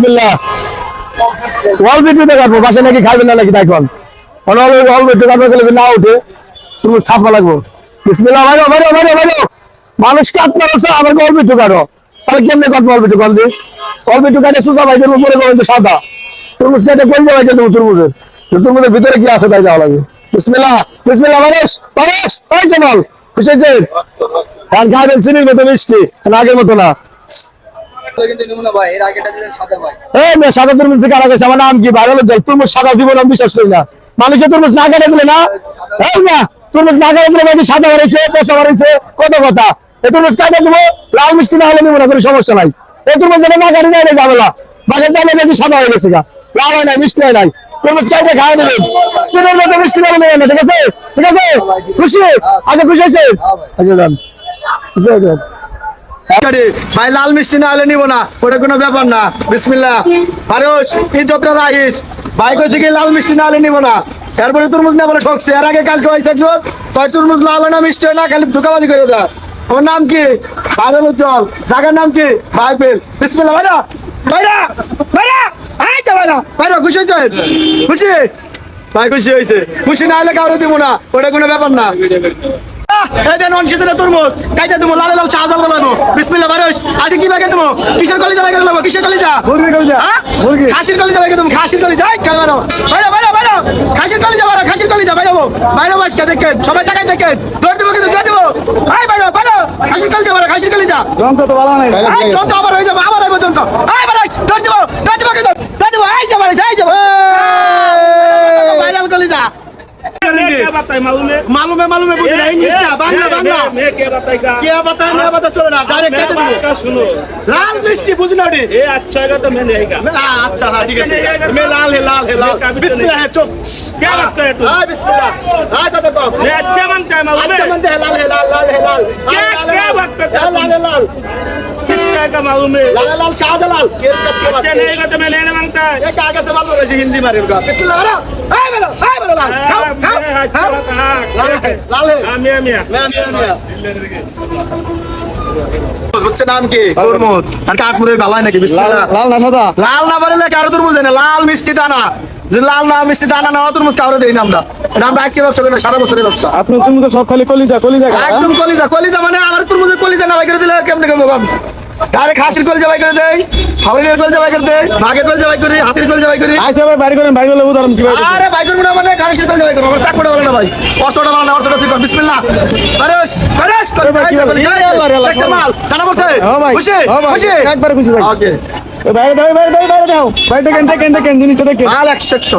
বিসমিল্লাহ। অল্প একটু কাটবো বাসা নাকি খাইবেন না নাকি দেখুন। অল্প অল্প একটু কাটবো গেলে না উঠে তুমি ছাপা লাগবো। বিসমিল্লাহ মানুষ কাট অল্প একটু কাটো। তাহলে কেমনে কল কাটে সুসা ভাই সাদা। যে ভিতরে কি আছে তাই যাওয়া লাগবে বিসমিল্লাহ বিসমিল্লাহ মানুষ মানুষ ওই জামাল, খুশি হয়েছে আর মতো মিষ্টি আগের মতো না। কিন্তু নিমুনা ভাই এর আগেটা দিলেন সাদা ভাই। এই মেয়ে সাদা তরমুজ থেকে আলাদা আমার নাম কি জল তরমুজ সাদা না আমি বিশ্বাস করি না। মানুষের তরমুজ না কেটে দিলে না? এই না তরমুজ না কেটে দিলে সাদা পচা বাড়াইছে কত কথা। এই তরমুজ কাটে দিব? লাল মিষ্টি না হলে না কোনো সমস্যা নাই। এই তরমুজ যেটা না কাটে দেয় যাবে না বাজার জানে নাকি সাদা হয়ে গেছে গা। লাল হয় নাই মিষ্টি হয় নাই। তরমুজ কাটে খাওয়া দেবেন সিনের মতো মিষ্টি না নেবেন না ঠিক আছে? ঠিক আছে? খুশি? আচ্ছা খুশি হয়েছে? আচ্ছা যান। আচ্ছা যান। আরে, ভাই, লাল মিষ্টি না হলে নিব না। ওটা কোনো ব্যাপার না। বিসমিল্লাহ। ফারুজ ইজ্জতটা রাখিস ভাই কইছে কি লাল মিষ্টি না হলে নিব না। তারপরে না বলে ঠকছে। এর আগে কালকে তরমুজ লাল না মিষ্টি না, খালি করে দেয়। নাম কি? ভাইরাল উজ্জ্বল। জায়গার নাম কি? ভাইপের। বিসমিল্লাহ, ভাইরা। ভাইরা! খুশি হয়েছে খুশি? ভাই, খুশি হয়েছে। খুশি না হলে কাউরে দিব না। ওটা কোনো ব্যাপার না। এই দেন তরমুজ। কাইটা দেবো? লাল লাল শাহজাল আজকে তুমি কিসের কলিজা লাগে দেবো কিসের কলিজা মুরগির কলিজা। হ্যাঁ? মুরগি। খাসির কলিজা লাগে তুমি খাসির কলিজা কাল বারো বাইরে বাইরে বাইরে খাসির কলিজা বারো খাসির কলিজা বাইরে বাইরে বাসকে দেখেন। সবাই তাকাই দেখেন। দৌড় দেবো কিন্তু দৌড় দেবো। ভাই বাইরে বাইরে খাসির কলিজা বারো খাসির কলিজা যন্ত্র তো ভালো নাই। যন্ত্র আবার হয়ে যাবে আবার হয়ে পর্যন্ত এই বারো দৌড় দেবো দৌড় দেবো কিন্তু দৌড় দেবো। এই যাবে এই যাবে ভাইরাল কলিজা মালুমে মালুমে বুঝি না ইংলিশ না বাংলা বাংলা কে বাতায় মেয়ে বাতা চলে না ডাইরেক্ট কেটে দেবো লাল মিষ্টি বুঝি না ওটি ला- अच्छा हाँ ठीक है मैं लाल है लाल है लाल बिस्मिल्लाह है चुप क्या बात कर रहे तू? हाँ बिस्मिल्लाह हाँ दादा तो अच्छा बनता है मालूम अच्छा है बनते हैं लाल है लाल लाल है लाल क्या- लाल है क्या लाल बात करते लाल हो लाल है लाल क्या का मालूम है लाल है लाल शाहजलाल ये कच्चे अच्छा वास्ते नहीं का तो मैं लेने मांगता है ये कागज से मालूम है हिंदी मारे उनका बिस्मिल्लाह मारो हाय मारो हाय मारो लाल खाओ खाओ हाँ, লাল খাও লাল মিষ্টি দানা। লাল না মিষ্টি দানা আজকে সব খালি কলিজা কলিজা হ্যাঁ? কলিজা কলিজা মানে আমার তরমুজে কলিজা না কেমনে কেমন তারে খাসির কলিজা বাই করে দেয় হাওড়ির কলিজা বাই করে দেয় বাঘের কলিজা বাই করি হাতির কলিজা বাই করি আইসা ভাই বাড়ি করেন বাড়ি করলে উদাহরণ কি আরে ভাই করব না মানে খাসির কলিজা বাই করব আমার চাকরিটা বলে না ভাই অচটা বলে না অচটা শিখো বিসমিল্লাহ বারোস বারোস কলিজা কি বলে? কলিজা আল্লাহ, আল্লাহ, দেখছে মাল জানা পড়ছে হ্যাঁ খুশি হ্যাঁ খুশি একবারে খুশি ভাই ওকে বাইরে বাইরে বাইরে বাইরে দাও বাইরে দেখেন দেখেন দেখেন জিনিসটা দেখেন মাল একশো একশো